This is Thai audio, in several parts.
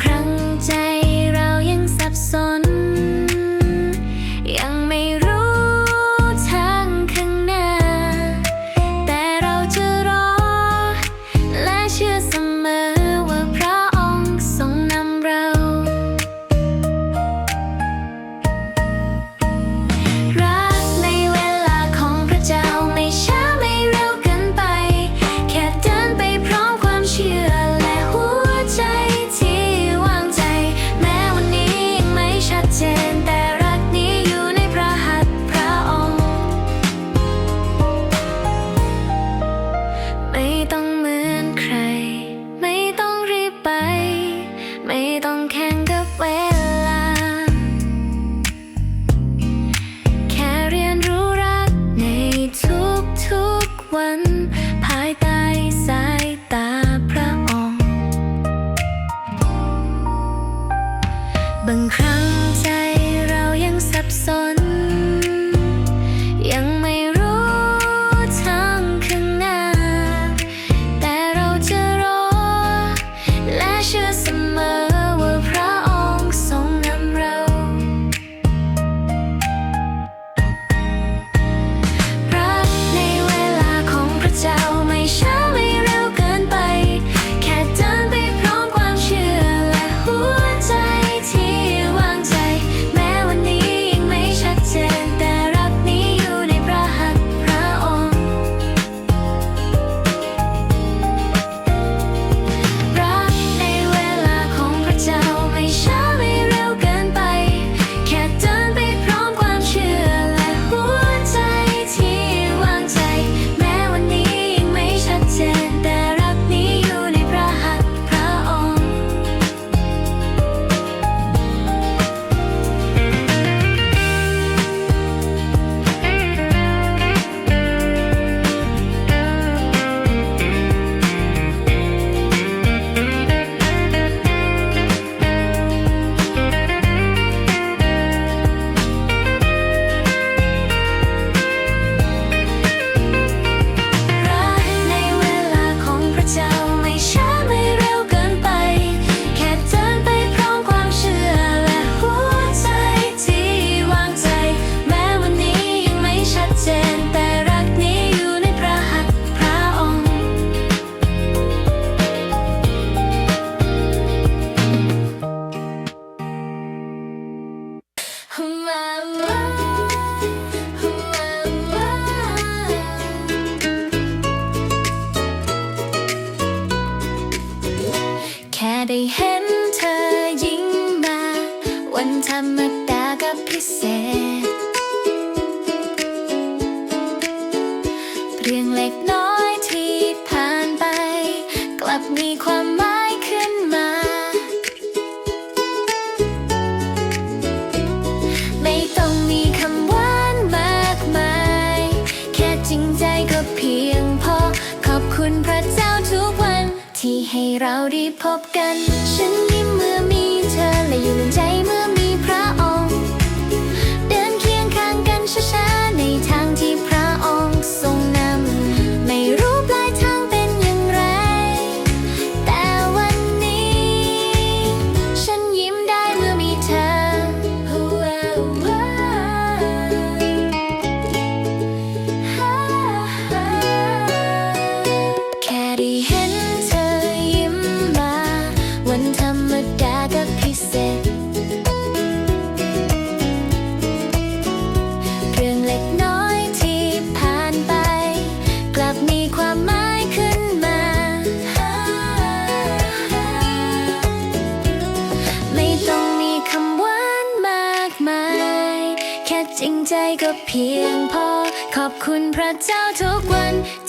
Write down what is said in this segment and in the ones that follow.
ครั้ง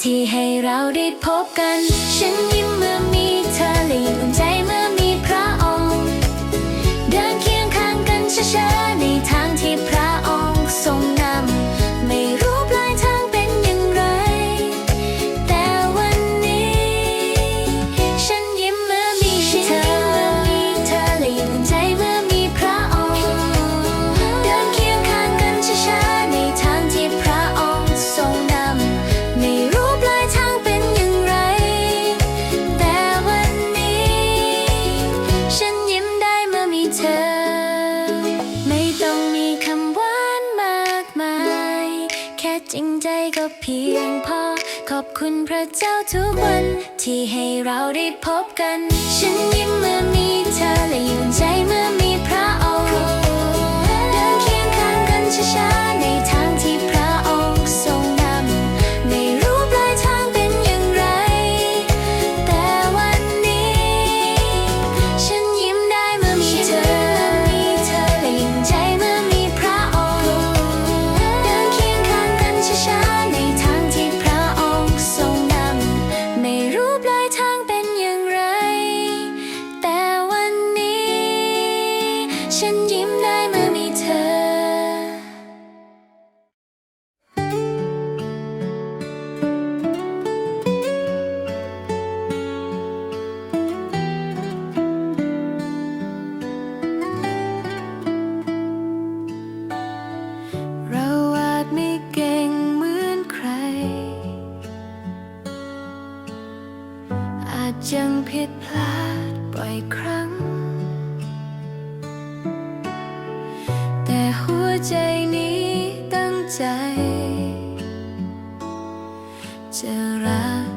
ที่ให้เราได้พบกัน ฉันยิ้มเมื่อ can ฉันยิ้มได้เมื่อมีเธอ เราอาจไม่เก่งเหมือนใคร อาจยังผิดพลาดบ่อยครั้ง ใจนี้ตั้งใจ จะรัก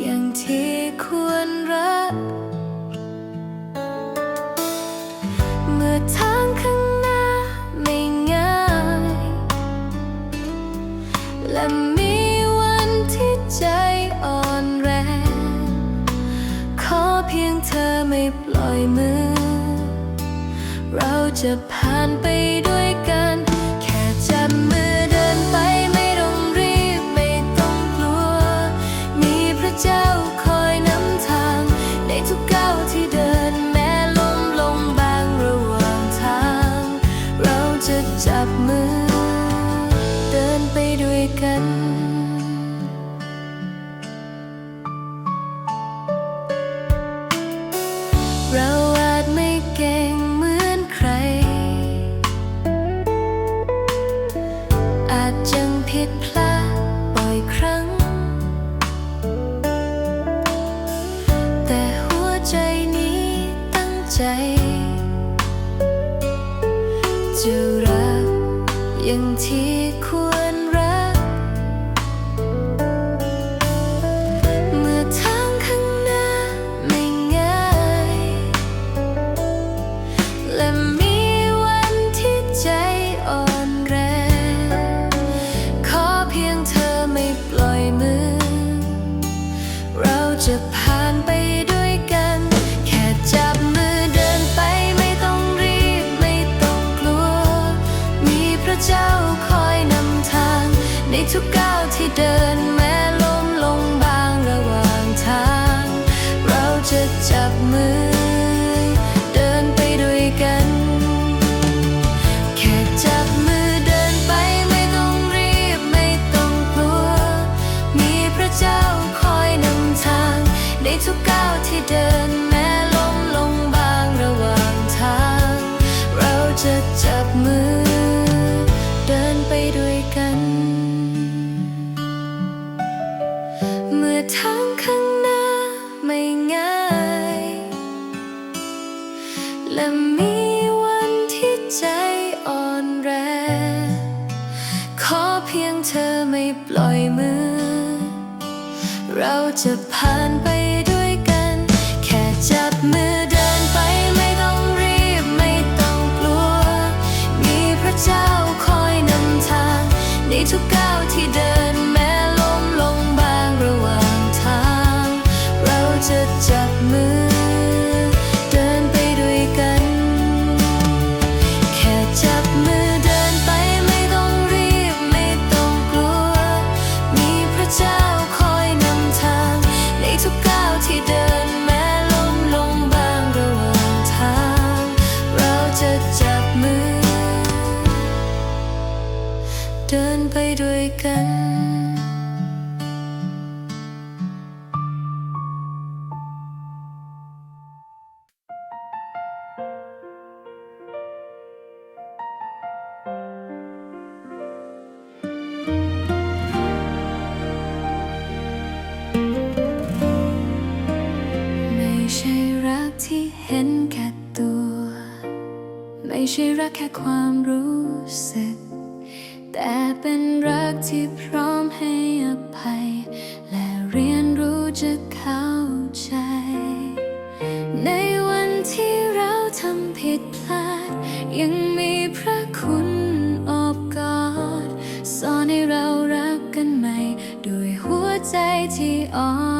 อย่างที่ควรรัก เมื่อทางข้างหน้าไม่ง่าย และมีวันที่ใจอ่อนแรง ขอเพียงเธอไม่ปล่อยมือ เราจะผ่านไปด้วยกัน ยั哭 เดินแม้ล้มลงบางระหว่างทาง เราจะจับมือ เดินไปด้วยกัน แค่จับมือเดินไปไม่ต้องรีบไม่ต้องกลัว มีพระเจ้าคอยนำทาง ในทุกก้าวที่เดิน จะผ่านไปแค่จับมือเดินไปไม่ต้องรีบไม่ต้องกลัว มีพระเจ้าคอยนำทางในทุกการ่รักแค่ความรู้สึก แต่เป็นรักที่พร้อมให้อภัย และเรียนรู้จะเข้าใจ ในวันที่เราทำผิดพลาด ยังมีพระคุณอบกอดสอนให้เรารักกันใหม่ ด้วยหัวใจที่อ่อน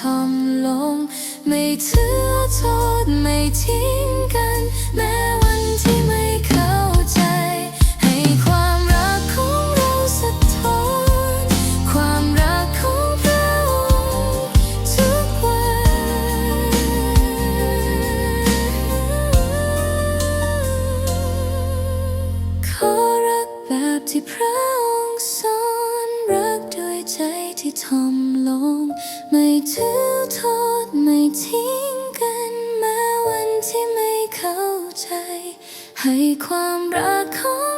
ทำลง ไม่ถือโทษไม่ทิ้งกัน แม้วันที่ ใจที่ทำลง ไม่ถือโทษไม่ทิ้งกันมาวันที่ไม่เข้าใจ ให้ความรักของ